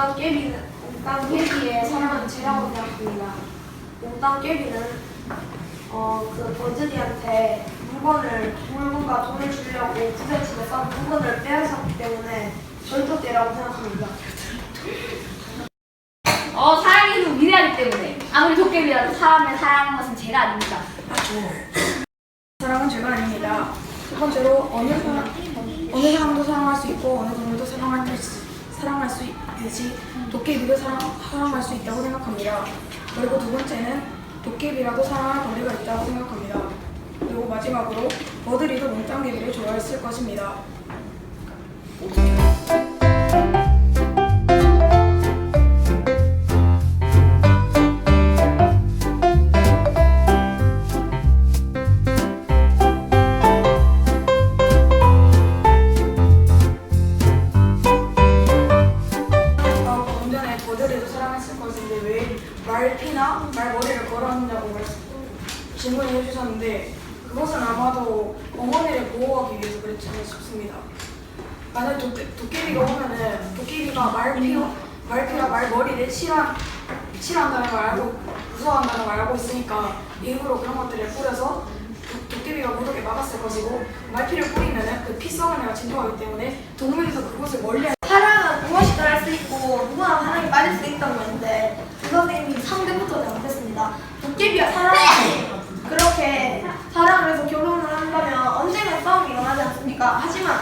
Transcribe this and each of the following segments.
몽땅 깨비는 몽땅 깨비의 삶은 죄라고 생각합니다. 몽땅 깨비는 어그 버즈니한테 물건을 물건과 돈을 주려고 부잣집에 서 물건을 빼앗았기 때문에 절도죄라고 생각합니다. 어 사랑이 더 위대하기 때문에 아무리 도깨비라도 사람을 사랑하는 것은 죄가 아닙니다. 사랑은 죄가 아닙니다. 첫 번째로 어느 사람 어느 사람도 사랑할 수 있고 어느 동물도 사랑할 수 있습니다. 사랑할 수 있듯이 도깨비도 사랑 사랑할 수 있다고 생각합니다. 그리고 두 번째는 도깨비라도 사랑할 권리가 있다고 생각합니다. 그리고 마지막으로 버들이도 몽땅개비를 좋아했을 것입니다. 말피나 말머리를 걸었냐고 말- 질문을 해주셨는데 그것은 아마도 어머니를 보호하기 위해서 그랬지 않나 싶습니다. 만약 도깨, 도깨비가 오면은 도깨비가 말피 말피나 말머리를 싫어 싫어한다는 걸 알고 무서워한다는 걸 알고 있으니까 일부러 그런 것들을 뿌려서 도, 도깨비가 못 오게 막았을 것이고 말피를 뿌리면은 그 피성은애가 진동하기 때문에 동물에서 그곳을 멀리 사랑은 무엇이든 할 수 있고 누구나 사랑에 빠질 수 있다고 했는데 그 선생님이 상대부터 잘못했습니다. 도깨비와 사랑이 그렇게 사랑을 해서 결혼을 한다면 언젠가 싸움이 일어나지 않습니까? 하지만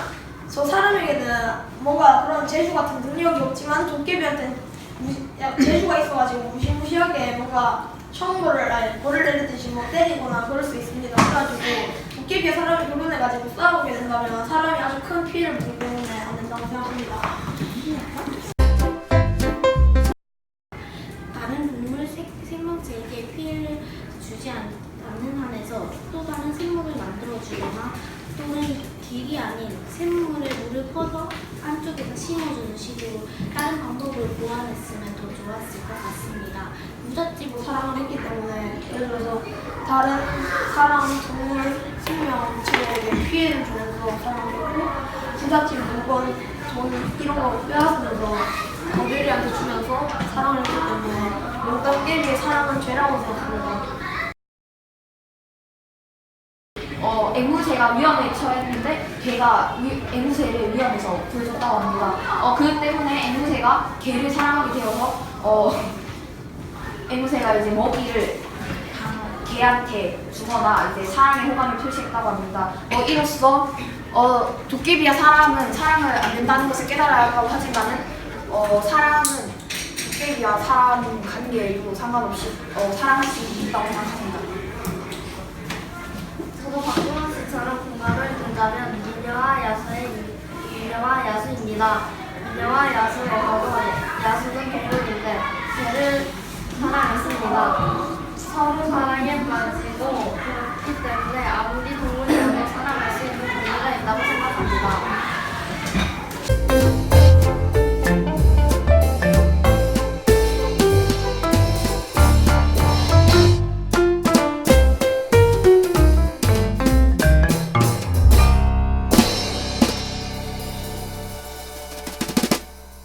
저 사람에게는 뭔가 그런 재주 같은 능력이 없지만 도깨비한테는 재주가 있어가지고 무시무시하게 뭔가 청보를 아니 벌을 내리듯이 뭐 때리거나 그럴 수 있습니다. 그래가지고 도깨비와 사람이 결혼해가지고 싸우게 된다면 사람이 아주 큰 피해를 보기 때문에 안 된다고 생각합니다. 다른 동물 생, 생명체에게 피해를 주지 않, 않는 한에서 또 다른 생물을 만들어주거나 또는 길이 아닌 샘물에 물을 퍼서 안쪽에다 심어주는 식으로 다른 방법을 보완했으면 더 좋았을 것 같습니다. 부잣집으로 사랑을 했기 때문에 예를 들어서 다른 사람, 동물, 생명체에게 피해를 주면서 사랑을 했고 부잣집 물건, 돈 이런 거 빼앗으면서 거들이한테 주면서 사랑을 했기 때문에 몽땅 깨비의 사랑은 죄라고 생각합니다. 어, 앵무새가 위험에 처했는데 개가 위, 앵무새를 위험에서 구해줬다고 합니다. 어, 그 때문에 앵무새가 개를 사랑하게 되어서 어, 앵무새가 이제 먹이를 개한테 주거나 이제 사랑의 호감을 표시했다고 합니다. 어, 이로써 어, 도깨비와 사람은 사랑을 안 된다는 것을 깨달아야 하고 하지만은 어, 사람은 수입이와 사람 관계에도 상관없이 어, 사랑할 수 있다고 생각합니다. 저도 박동원 씨처럼 공감을 준다면 인류와 야수의 인류와 야수입니다. 인류와 야수의 과거 야수는 동물인데 개를 사랑했습니다. 서로 사랑에 빠지